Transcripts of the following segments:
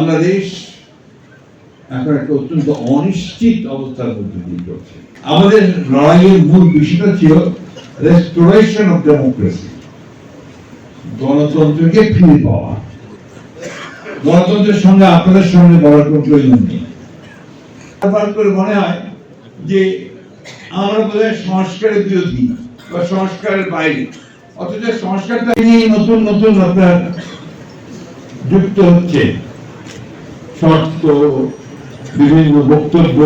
বাংলাদেশ এখন একটা অত্যন্ত অনিশ্চিত অবস্থার মধ্যে দিয়ে চলছে। আমাদের লড়াইয়ের মূল বিষয়টা ছিল রেস্টোরেশন অফ ডেমোক্রেসি গণতন্ত্রকে ফিরে পাওয়া। গণতন্ত্রের সঙ্গে আপনাদের সঙ্গে বলার কোনো প্রয়োজন নেই। বারবার করে মনে হয় যে আমরা বোধহয় সংস্কারের বিরোধী বা সংস্কারের বাইরে। অথচ সংস্কারটা নিয়ে নতুন নতুন আপনার যুক্ত হচ্ছে। শর্ত বিভিন্ন বক্তব্য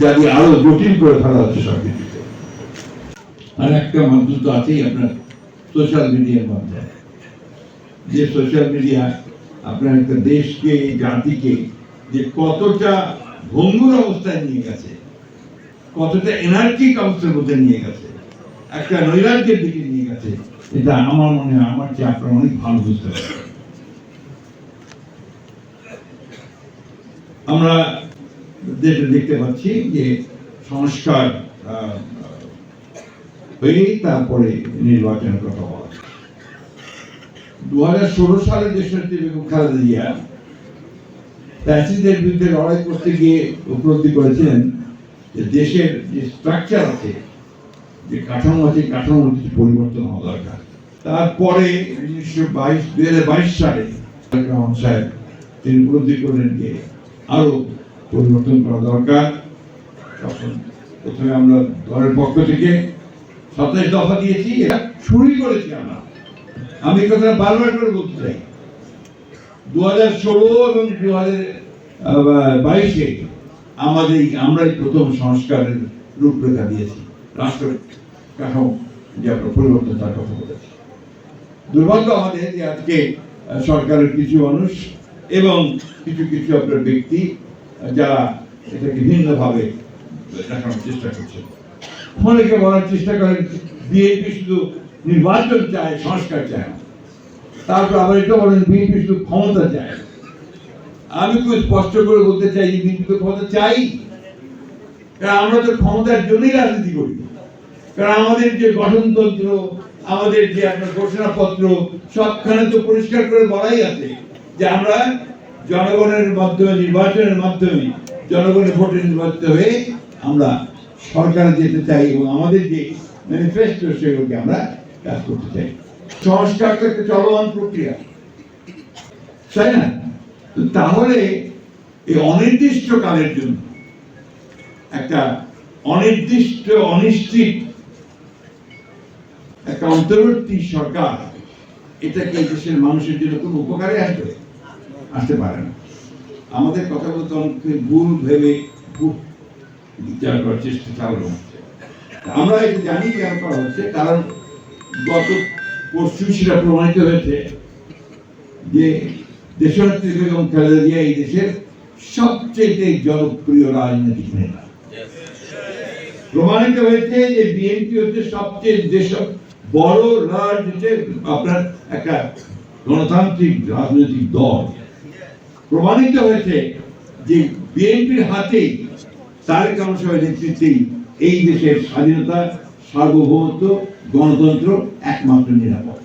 যা আরও জটিল করে ফেলা হচ্ছে সবকিছুকে আর একটা মাধ্যম তো আছেই আপনার সোশ্যাল মিডিয়ার মাধ্যমে যে সোশ্যাল মিডিয়া আপনার একটা দেশকে, জাতিকে যে কতটা ভঙ্গুর অবস্থায় নিয়ে গেছে, কতটা এনার্জিক অবস্থার মধ্যে নিয়ে গেছে, একটা নৈরাজ্যের দিকে নিয়ে গেছে, এটা আমার মনে হয়, আমার চেয়ে আপনারা অনেক ভালো বুঝতে পারবেন। আমরা যেটা দেখতে পাচ্ছি যে সংস্কার হয়েই তারপরে নির্বাচনের কথা বলা দু হাজার ষোলো সালে দেশনেত্রী বেগম খালেদা জিয়া, প্যাসিদের বিরুদ্ধে লড়াই করতে গিয়ে উপলব্ধি করেছিলেন যে দেশের যে স্ট্রাকচার আছে, যে কাঠামো আছে কাঠামোর কিছু পরিবর্তন হওয়া দরকার। তারপরে উনিশশো বাইশ দুই হাজার বাইশ সালে, সাহেব তিনি উপলব্ধি করলেন যে আরও পরিবর্তন করা দরকার। প্রথমে আমরা দলের পক্ষ থেকে সাতাশ দফা দিয়েছি, এটা শুরুই করেছি আমরা। আমি কথা বারবার করে বলতে চাই। দু হাজার ষোলো এবং দু হাজার বাইশে আমাদের আমরাই প্রথম সংস্কারের রূপরেখা দিয়েছি। রাষ্ট্র কাঠামো যে আমরা পরিবর্তন তার কথা বলেছি। দুর্ভাগ্য আমাদের যে আজকে সরকারের কিছু মানুষ এবং কিছু কিছু আপনার ব্যক্তি যারা এটাকে ভিন্নভাবে দেখানোর চেষ্টা করছে অনেকে বলার চেষ্টা করেন বিএনপি শুধু নির্বাচন চায়, সংস্কার চায় তারপর আবার এটা বলেন বিএনপি শুধু ক্ষমতা চায় আমি খুব স্পষ্ট করে বলতে চাই, যে বিএনপি তো ক্ষমতা চাই। কারণ আমরা তো ক্ষমতার জন্যই রাজনীতি করি। কারণ আমাদের যে গঠনতন্ত্র, আমাদের যে আপনার ঘোষণাপত্র, সবখানে তো পরিষ্কার করে বলাই আছে। যে আমরা জনগণের মাধ্যমে নির্বাচনের মাধ্যমে জনগণের ভোটে নির্বাচিত হয়ে আমরা সরকারে যেতে চাই এবং আমাদের যে ম্যানিফেস্টো সেগুলোকে আমরা কাজ করতে চাই। সংস্কার তো একটা চলমান প্রক্রিয়া। তাই না? তাহলে এই অনির্দিষ্ট কালের জন্য একটা অনির্দিষ্ট, অনিশ্চিত একটা অন্তর্বর্তী সরকার এটা কি দেশের মানুষের জন্য কোনো উপকারে আসবে আসতে পারে না। আমাদের কথা বলতে অনেকে ভুল ভেবে বিচার করার চেষ্টা চালানো হচ্ছে। আমরা এটা জানি কেন করা হচ্ছে, কারণ গত পরশু সেটা প্রমাণিত হয়েছে যে দেশনেত্রী বেগম খালেদা এই দেশের সবচেয়ে জনপ্রিয় রাজনৈতিক নেতা। প্রমাণিত হয়েছে যে বিএনপি হচ্ছে সবচেয়ে যেসব বড় রাজনীতি আপনার একটা গণতান্ত্রিক রাজনৈতিক দল। প্রমাণিত হয়েছে যে বিএনপির হাতেই তারেক রহমান সাহেবের নেতৃত্বেই এই দেশের স্বাধীনতা সার্বভৌমত্ব, গণতন্ত্র একমাত্র নিরাপদ।